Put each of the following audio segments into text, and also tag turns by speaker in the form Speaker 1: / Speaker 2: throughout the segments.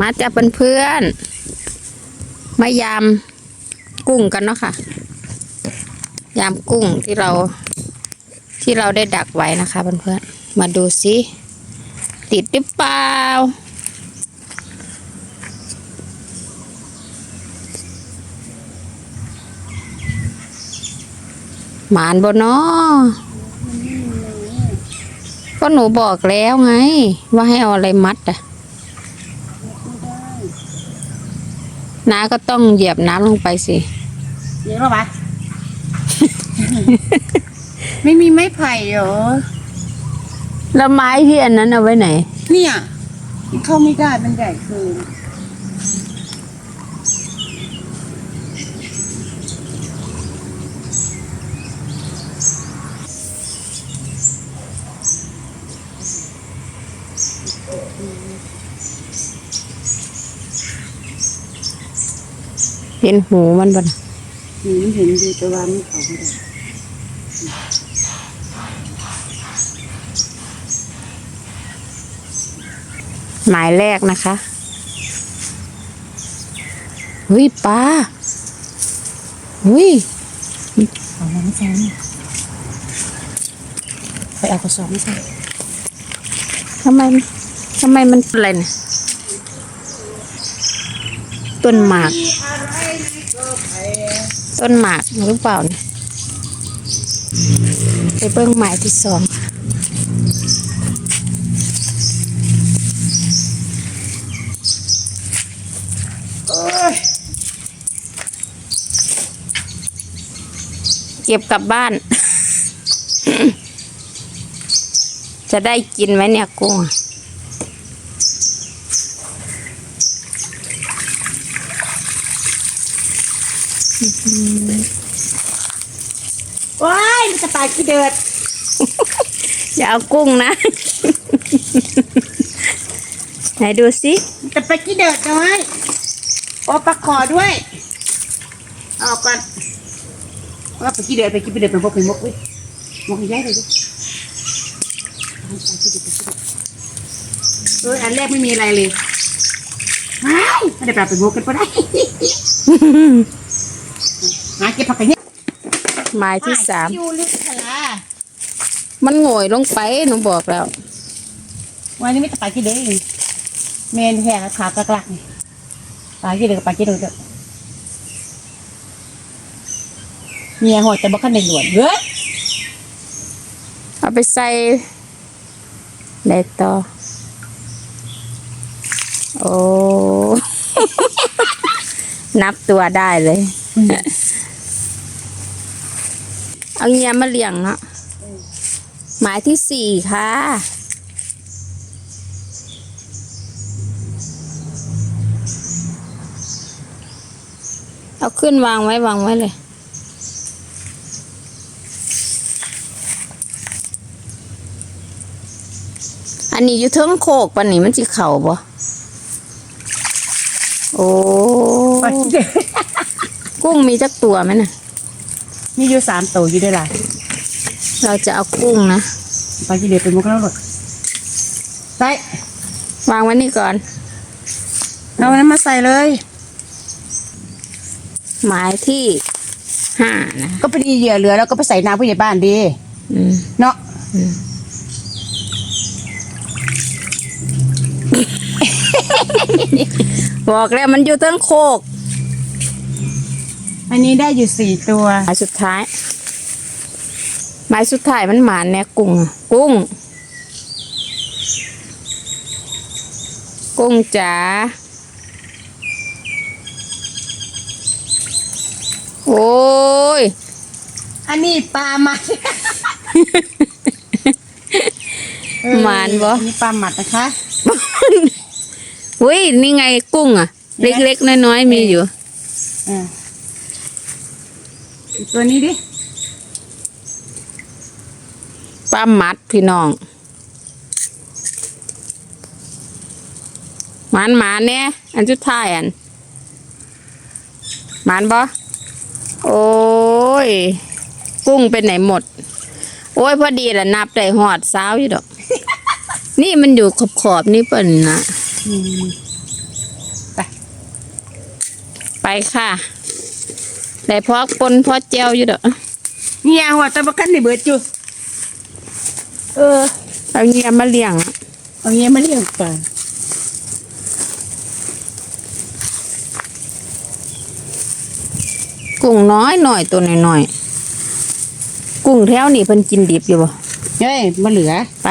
Speaker 1: มาจะเพื่อนๆมายามกุ้งกันเนาะค่ะ ยามกุ้งที่เราที่เราได้ดักไว้นะคะเพื่อนๆมาดูสิติดหรือเปล่าหมานบนนาะก็หนูบอกแล้วไง ว่าให้เอาอะไรมัดอะ น้าก็ต้องเหยียบน้ำลงไปสิ
Speaker 2: เยอะปะไม่มีไม้ไผ่เหรอ
Speaker 1: แล้วไม้ที่อันนั้นเอาไว้ไหน
Speaker 2: เนี่ยมันเข้าไม่ได้มันใหญ่เกิน
Speaker 1: เห็นหูมันบ่นะ
Speaker 2: หนูเห็นอยู่แต่ว่าไม่เขาไม่ได้
Speaker 1: หมายแรกนะคะเฮ้ยปลาเฮ้ย
Speaker 2: เอามาไม่ใช่ไปเอากระสอบไม่ใช่
Speaker 1: ทำไมทำไมมันเป็นอะไรเนี่ยต้นหมาก ต้นหมากหรือเปล่าเนี่ยไปเบิ้งหมายที่สองเก็บกลับบ้าน จะได้กินไหมเนี่ยกุ้ง
Speaker 2: ว้ายมันจะตายกี่เดือด
Speaker 1: อย่าเอากุ้งนะ ไหนดูสิ
Speaker 2: มันจะไปกี่เดือดน้อยโอ้ปลาขอด้วยเอาออกก่อนว่าไปกี่เดือดไปกี่เดือดเป็นพวกเป็นมกเว้ยมกใหญ่เลยดิเอาไปกี่เดือดไปกี่เดือดเอออันแรกไม่มีอะไรเลยว้ายไม่ได้ปลาเป็นมกกันปะได้ หาเก็บผักกันเนี่ย
Speaker 1: หมายที่สาม
Speaker 2: อยู่ลึกขลา
Speaker 1: มันโง่อยลงไปหนูบอกแล้ว
Speaker 2: วันนี้ไม่จะไปกี่เดือดเองเมนแห่ขากระกลักนี่ไปกี่เดือดไปกี่เดือดเมียหอดแต่บ่คันในหลวนเฮ้ย
Speaker 1: เอาไปใส่ในต่อโอ้ นับตัวได้เลย เอาเงียมาเลี้ยงเนาะหมายที่สี่ค่ะ เอาขึ้นวางไว้วางไว้เลย อันนี้อยู่เทิงโคกปันนี้มันสิเข่าบ่โอ้
Speaker 2: ไปกี่เดือด
Speaker 1: กุ้งมีจักตัวไหมน่ะ
Speaker 2: มีอยู่สามตัวอยู่ด้วยล่ะ
Speaker 1: เราจะเอากุ้งนะ
Speaker 2: ไปกี่เดือดเป็นมุกแล้วหรอใส่
Speaker 1: วางไว้นี่ก่อน
Speaker 2: เอาอันนั้นมาใส่เลย
Speaker 1: หมายที่ห้านะ
Speaker 2: ก็ไปดีเหยื่อเหลือแล้วก็ไปใส่น้ำผู้ใหญ่บ้านดี
Speaker 1: อืม
Speaker 2: เนาะ
Speaker 1: บอกแล้วมันอยู่เทิงโคก
Speaker 2: อันนี้ได้อยู่สี่ตัว
Speaker 1: หมายสุดท้าย หมายสุดท้ายมันหมานเนี่ยกุ้งอะกุ้ง กุ้งจ๋า โอ้ย
Speaker 2: อันนี้ปลาหมัด
Speaker 1: หมานบ่
Speaker 2: อันนี้ปลาหมัดนะคะ
Speaker 1: อุ้ยนี่ไงกุ้งอะ เล็กๆน้อยๆมีอยู่
Speaker 2: อ่าอีก ตัวนี้ดิ
Speaker 1: ปลามัดพี่น้องหมานหมานเนี่ยอันสุดท้ายอันหมานบ่โอ้ย กุ้งไปไหนหมด โอ้ยพอดีแหละนับได้หอดสาวอยู่ดอก นี่มันอยู่ขอบขอบๆนี่เปิ่นนะ
Speaker 2: อืม
Speaker 1: ค่ะ ได้พอกปนพอเจียวอยู่เด้อ
Speaker 2: เนี่ยหัวตะบักกันในเบิดอยู่
Speaker 1: เออเอาเงียมาเลี้ยงอะ
Speaker 2: เอาเงี้ยมาเลี้ยงปลา
Speaker 1: กุ้งน้อยหน่อยตัวน้อยหน่อยๆกุ้งแถวนี่เพิ่นกินดิบอยู่บ่
Speaker 2: เฮ้ยมาเหลือ
Speaker 1: ไป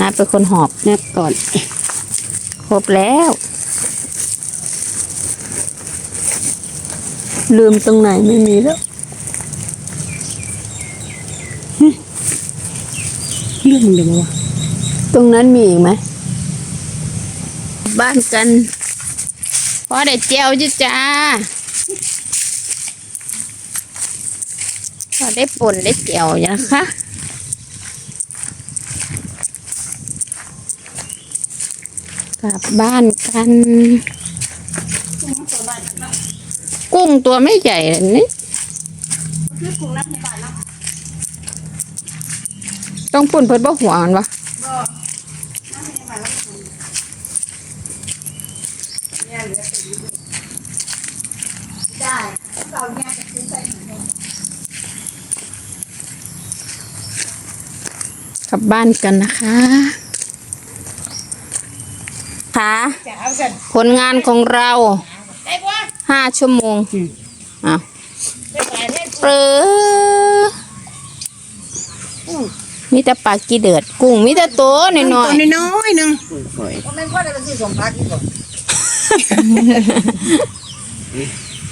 Speaker 1: นัดเป็นคนหอบ
Speaker 2: นับก่อน
Speaker 1: ครบแล้ว ลืมตรงไหนไม่มีแล้ว
Speaker 2: เรื่องเดี๋ยวมาวะ
Speaker 1: ตรงนั้นมีอีกไหม บ้านกันพอได้เจียวจ้ะจ้าพอได้ป่นได้เจียวอยู่นะคะกลับบ้านกัน กุ้งตัวไม่ใหญ่เลยนี่ต้องปุ่นเพิ่นบ่หัวมันวะกลับบ้านกันนะคะค่ะ
Speaker 2: จะเอาสัน
Speaker 1: ผลงานของเรา
Speaker 2: ได้ปะ
Speaker 1: ห้าชั่วโมงอะ
Speaker 2: ได้ปลาได้
Speaker 1: เปลือมีแต่ปลากีเดือด กุ้งมีแต่โตน้อย
Speaker 2: ตัวน้อยๆหนึง
Speaker 3: แม่นพ่อได้เป็นที่สมพักนี่บ่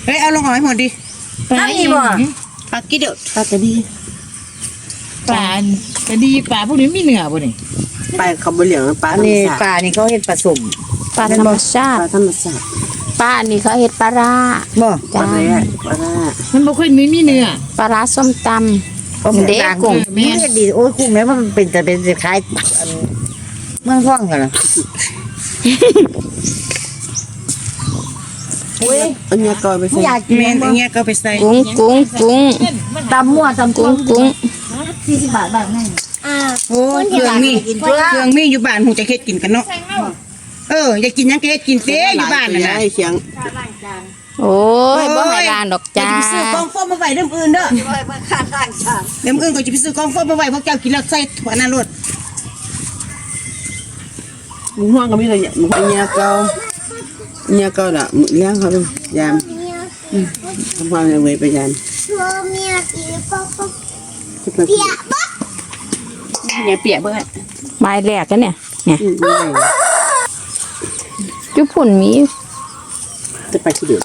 Speaker 2: เฮ้ยเอาลงหอยหมดดิ
Speaker 3: ทำนี่บ่
Speaker 2: ปลากิเดือดปลากระดี
Speaker 3: ปลาก็ดีปลาพวกนี้มีเนื้อบ่นี่
Speaker 4: ปลาเขาบเหลียงปลา
Speaker 3: อันนี้ปลานี่เขาเฮ็ดผสม
Speaker 1: ๆปลาธรรมชา
Speaker 4: ป
Speaker 1: ติ
Speaker 4: ลาธรรมชาติ
Speaker 1: ปลาอันนี้เขาเห็ดปลาร้า
Speaker 3: บ่
Speaker 4: ปลาอะไรอะปลาอะไรอะ
Speaker 3: มันบ่ค่อยมีมีเนื้อ
Speaker 1: ปลาร้าส้มตำเด็กกุ้ง
Speaker 3: แม่นดีโอ้ยกุ้งแม่มันเป็นแต่เป็นสิคล้ายอันเมืองท่องกันล่ะ
Speaker 4: อันเนี้ยก่อนไปใส่
Speaker 3: อยากกิน
Speaker 2: แม่นอย่างเงี้ยก็ไปใส่
Speaker 1: กุ้งกุ้งกุ้ง
Speaker 3: ตำมั่วตำ
Speaker 1: กุ้งกุ้ง
Speaker 3: 40บาทบาทนั่น
Speaker 2: โอ้เครื่องมีเครื่องมีอยู่บ้านหูจะเฮ็ดกินกันเนาะ เอออยากกินหยังก็เฮ็ดกินเต้อยู่บ้านน่ะนะ
Speaker 4: ไอ้เสียง
Speaker 1: โอ้ยบ่ให้ล้างดอก
Speaker 2: อย่า
Speaker 1: จ้า
Speaker 2: ไปซื้อกองโฟมมาไว้เรื่องอื่นเด้อ
Speaker 3: เมื่อข้างข้างชา
Speaker 2: เดี๋ยวมื้ออื่นก็จะไปซื้อกองโฟมมาไว้พวกเจ้ากินแล้วใส่ถั่วหน้ารถ
Speaker 4: มึงห่วงก็ไม่ได้มึงอันเนี้ยเก่าอันเนี้ยเก่าละมึงเลี้ยงเขาเป็นยามอืมทำความในเวรไปยามที่เป็น
Speaker 2: อย่าเปียกเบิ่ง
Speaker 1: ไม้แรกกันเนี่ยเนี่ย
Speaker 4: อืมไม่ได้
Speaker 1: จุ่พุ่นมี
Speaker 4: จะไปที่เดือด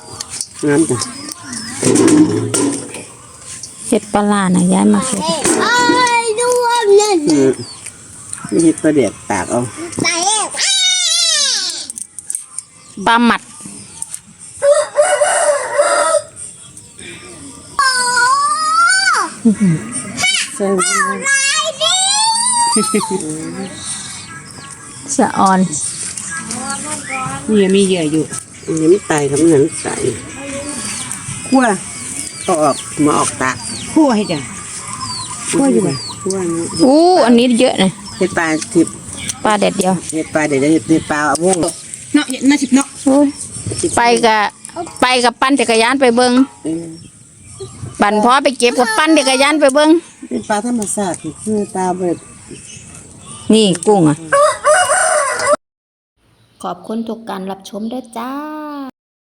Speaker 4: น้ำจ้ะ
Speaker 1: เห็ดปลาร้านะย้ายมาเห็ด
Speaker 4: อืมไม่ใช่ปลาเด็ดปากเอา
Speaker 1: ปลาหมัด
Speaker 4: ใส่ไว้
Speaker 1: สะออน
Speaker 2: นี่มีเหยื่ออยู่
Speaker 4: อันนี้ไม่ตายครับมันไม่ตายขั้วก็ออกมาออกตา
Speaker 2: คั่วให้จ้ะ
Speaker 4: ขั้วอยู่ไหนขั้วนี้
Speaker 1: อู้อันนี้เยอะนะ
Speaker 4: เห็ดปลาทิพย์
Speaker 1: ปลาแดดเดียว
Speaker 4: เห็ดปลาเดี๋ยวจะเห็ดเห็ดปลาวง
Speaker 2: เนาะน่าสิบเนาะ
Speaker 1: โอ้ยไปกับไปกับปั้นจักรยานไปเบิง
Speaker 4: เออ
Speaker 1: ปั่นพอไปเก็บกับปั้นจักรยานไปเบิง
Speaker 4: เป็นปลาธรรมชาติคือตาเบิด
Speaker 1: นี่กุ้งอะ ขอบคุณทุกการรับชมด้วยจ้า